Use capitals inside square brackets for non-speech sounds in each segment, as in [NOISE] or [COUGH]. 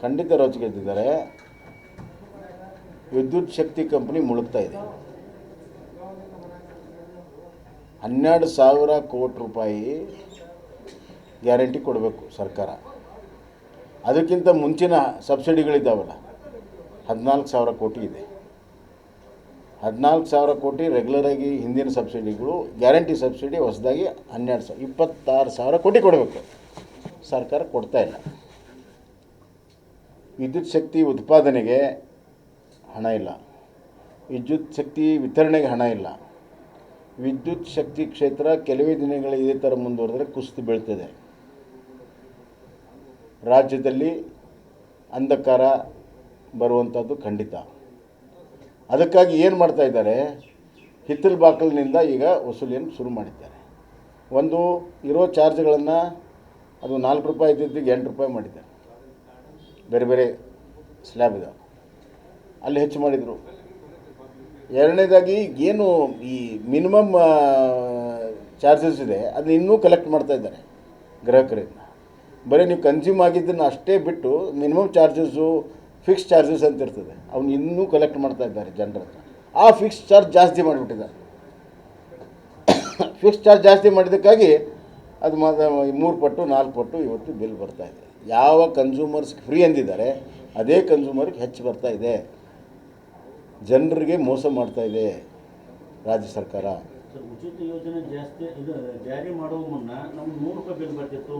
ಖಂಡಿತ ರೋಚಿಗೆದ್ದಿದ್ದಾರೆ ವಿದ್ಯುತ್ ಶಕ್ತಿ ಕಂಪನಿ ಮುಳುಗ್ತಾ ಇದೆ. ಹನ್ನೆರಡು ಸಾವಿರ ಕೋಟಿ ರೂಪಾಯಿ ಗ್ಯಾರಂಟಿ ಕೊಡಬೇಕು ಸರ್ಕಾರ. ಅದಕ್ಕಿಂತ ಮುಂಚಿನ ಸಬ್ಸಿಡಿಗಳಿದ್ದಾವಲ್ಲ, ಹದಿನಾಲ್ಕು ಸಾವಿರ ಕೋಟಿ ಇದೆ. ಹದಿನಾಲ್ಕು ಸಾವಿರ ಕೋಟಿ ರೆಗ್ಯುಲರಾಗಿ ಹಿಂದಿನ ಸಬ್ಸಿಡಿಗಳು ಗ್ಯಾರಂಟಿ ಸಬ್ಸಿಡಿ ಹೊಸದಾಗಿ ಹನ್ನೆರಡು ಸಾವಿರ ಇಪ್ಪತ್ತಾರು ಸಾವಿರ ಕೋಟಿ ಕೊಡಬೇಕು. ಸರ್ಕಾರ ಕೊಡ್ತಾ ಇಲ್ಲ. ವಿದ್ಯುತ್ ಶಕ್ತಿ ಉತ್ಪಾದನೆಗೆ ಹಣ ಇಲ್ಲ. ವಿದ್ಯುತ್ ಶಕ್ತಿ ವಿತರಣೆಗೆ ಹಣ ಇಲ್ಲ. ವಿದ್ಯುತ್ ಶಕ್ತಿ ಕ್ಷೇತ್ರ ಕೆಲವೇ ದಿನಗಳ ಇದೇ ಥರ ಮುಂದುವರೆದ್ರೆ ಕುಸಿದು ಬೀಳ್ತದೆ. ರಾಜ್ಯದಲ್ಲಿ ಅಂಧಕಾರ ಬರುವಂಥದ್ದು ಖಂಡಿತ. ಅದಕ್ಕಾಗಿ ಏನು ಮಾಡ್ತಾ ಇದ್ದಾರೆ? ಹಿತ್ತಲು ಬಾಕಲಿನಿಂದ ಈಗ ವಸೂಲಿಯನ್ನು ಶುರು ಮಾಡಿದ್ದಾರೆ. ಒಂದು ಇರೋ ಚಾರ್ಜ್ಗಳನ್ನು ಅದು ನಾಲ್ಕು ರೂಪಾಯಿ ಇದ್ದಿದ್ದಿಗೆ ಎಂಟು ರೂಪಾಯಿ ಮಾಡಿದ್ದಾರೆ. ಬೇರೆ ಬೇರೆ ಸ್ಲ್ಯಾಬ್ ಇದಾವೆ ಅಲ್ಲಿ ಹೆಚ್ಚು ಮಾಡಿದರು. ಎರಡನೇದಾಗಿ ಏನು ಈ ಮಿನಿಮಮ್ ಚಾರ್ಜಸ್ ಇದೆ ಅದನ್ನ ಇನ್ನೂ ಕಲೆಕ್ಟ್ ಮಾಡ್ತಾ ಇದ್ದಾರೆ ಗ್ರಾಹಕರಿಂದ. ಬರೀ ನೀವು ಕನ್ಸ್ಯೂಮ್ ಆಗಿದ್ದನ್ನು ಅಷ್ಟೇ ಬಿಟ್ಟು ಮಿನಿಮಮ್ ಚಾರ್ಜಸ್ಸು ಫಿಕ್ಸ್ ಚಾರ್ಜಸ್ ಅಂತ ಇರ್ತದೆ. ಅವ್ನು ಇನ್ನೂ ಕಲೆಕ್ಟ್ ಮಾಡ್ತಾ ಇದ್ದಾರೆ ಜನರ ಆ ಫಿಕ್ಸ್ ಚಾರ್ಜ್ ಜಾಸ್ತಿ ಮಾಡಿಬಿಟ್ಟಿದ್ದಾರೆ. ಫಿಕ್ಸ್ [COUGHS] ಚಾರ್ಜ್ ಜಾಸ್ತಿ ಮಾಡಿದ್ದಕ್ಕಾಗಿ ಅದು ಮಾತ್ರ ಮೂರು ಪಟ್ಟು, ನಾಲ್ಕು ಪಟ್ಟು ಇವತ್ತು ಬಿಲ್ ಬರ್ತಾ ಇದೆ. ಯಾವ ಕನ್ಸ್ಯೂಮರ್ಸ್ ಫ್ರೀ ಅಂದಿದ್ದಾರೆ ಅದೇ ಕನ್ಸ್ಯೂಮರ್ಗೆ ಹೆಚ್ಚು ಬರ್ತಾ ಇದೆ. ಜನರಿಗೆ ಮೋಸ ಮಾಡ್ತಾ ಇದೆ ರಾಜ್ಯ ಸರ್ಕಾರ. ಸರ್ ಉಚಿತ ಯೋಜನೆ ಜಾಸ್ತಿ ಇದು ಜಾರಿ ಮಾಡುವ ಮುನ್ನ ನಮ್ಗೆ ನೂರು ರೂಪಾಯಿ ಬಿಲ್ ಬರ್ತಿತ್ತು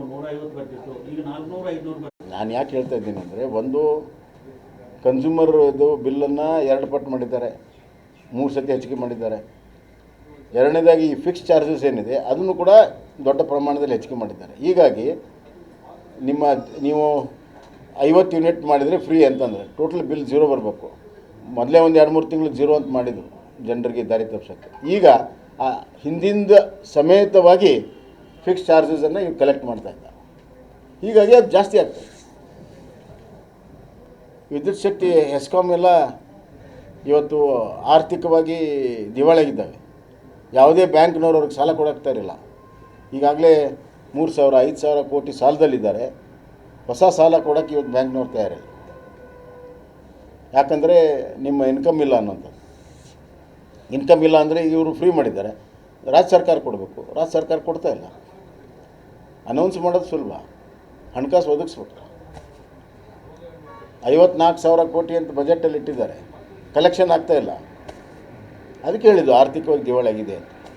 ಬರ್ತಿತ್ತು ಈಗ ನಾಲ್ಕುನೂರು ಐದುನೂರು ನಾನು ಯಾಕೆ ಹೇಳ್ತಾ ಇದ್ದೀನಿ ಅಂದರೆ ಒಂದು ಕನ್ಸ್ಯೂಮರ್ ಇದು ಬಿಲ್ಲನ್ನು ಎರಡು ಪಟ್ಟು ಮಾಡಿದ್ದಾರೆ ಮೂರು ಸತಿ ಹೆಚ್ಚಿಗೆ ಮಾಡಿದ್ದಾರೆ. ಎರಡನೇದಾಗಿ ಈ ಫಿಕ್ಸ್ ಚಾರ್ಜಸ್ ಏನಿದೆ ಅದನ್ನು ಕೂಡ ದೊಡ್ಡ ಪ್ರಮಾಣದಲ್ಲಿ ಹೆಚ್ಚಿಗೆ ಮಾಡಿದ್ದಾರೆ. ಹೀಗಾಗಿ ನಿಮ್ಮ, ನೀವು ಐವತ್ತು ಯೂನಿಟ್ ಮಾಡಿದರೆ ಫ್ರೀ ಅಂತಂದರೆ ಟೋಟಲ್ ಬಿಲ್ ಜೀರೋ ಬರಬೇಕು. ಮೊದಲೇ ಒಂದು ಎರಡು ಮೂರು ತಿಂಗಳು ಜೀರೋ ಅಂತ ಮಾಡಿದರು, ಜನರಿಗೆ ದಾರಿ ತಪ್ಪಿಸೋಕ್ಕೆ ಈಗ, ಆ, ಹಿಂದಿಂದ ಸಮೇತವಾಗಿ ಫಿಕ್ಸ್ ಚಾರ್ಜಸನ್ನು ಇವು ಕಲೆಕ್ಟ್ ಮಾಡ್ತಾ ಇದ್ದ ಹೀಗಾಗಿ ಅದು ಜಾಸ್ತಿ ಆಗ್ತದೆ. ವಿದ್ಯುತ್ ಶಕ್ತಿ ಹೆಸ್ಕಾಮ್ ಎಲ್ಲ ಇವತ್ತು ಆರ್ಥಿಕವಾಗಿ ದಿವಾಳಿಯಾಗಿದ್ದಾವೆ ಯಾವುದೇ ಬ್ಯಾಂಕ್ನವ್ರು ಅವ್ರಿಗೆ ಸಾಲ ಕೊಡೋಕ್ತಾ ಇರಲಿಲ್ಲ ಈಗಾಗಲೇ ಮೂರು ಸಾವಿರ, ಐದು ಸಾವಿರ ಕೋಟಿ ಸಾಲದಲ್ಲಿದ್ದಾರೆ. ಹೊಸ ಸಾಲ ಕೊಡೋಕ್ಕೆ ಇವತ್ತು ಬ್ಯಾಂಕ್ನವ್ರು ತಯಾರಿಲ್ಲ. ಯಾಕಂದರೆ ನಿಮ್ಮ ಇನ್ಕಮ್ ಇಲ್ಲ ಅನ್ನೋಂಥದ್ದು ಇನ್ಕಮ್ ಇಲ್ಲ ಅಂದರೆ ಇವರು ಫ್ರೀ ಮಾಡಿದ್ದಾರೆ. ರಾಜ್ಯ ಸರ್ಕಾರ ಕೊಡಬೇಕು. ರಾಜ್ಯ ಸರ್ಕಾರ ಕೊಡ್ತಾ ಇಲ್ಲ. ಅನೌನ್ಸ್ ಮಾಡೋದು ಸುಲಭ. ಹಣಕಾಸು ಒದಗಿಸ್ಬೇಕು. ಐವತ್ನಾಲ್ಕು ಸಾವಿರ ಕೋಟಿ ಅಂತ ಬಜೆಟಲ್ಲಿ ಇಟ್ಟಿದ್ದಾರೆ. ಕಲೆಕ್ಷನ್ ಇಲ್ಲ. ಅದಕ್ಕೆ ಹೇಳಿದ್ದು ಆರ್ಥಿಕವಾಗಿ ದಿವಾಳಿಯಾಗಿದೆ ಅಂತ.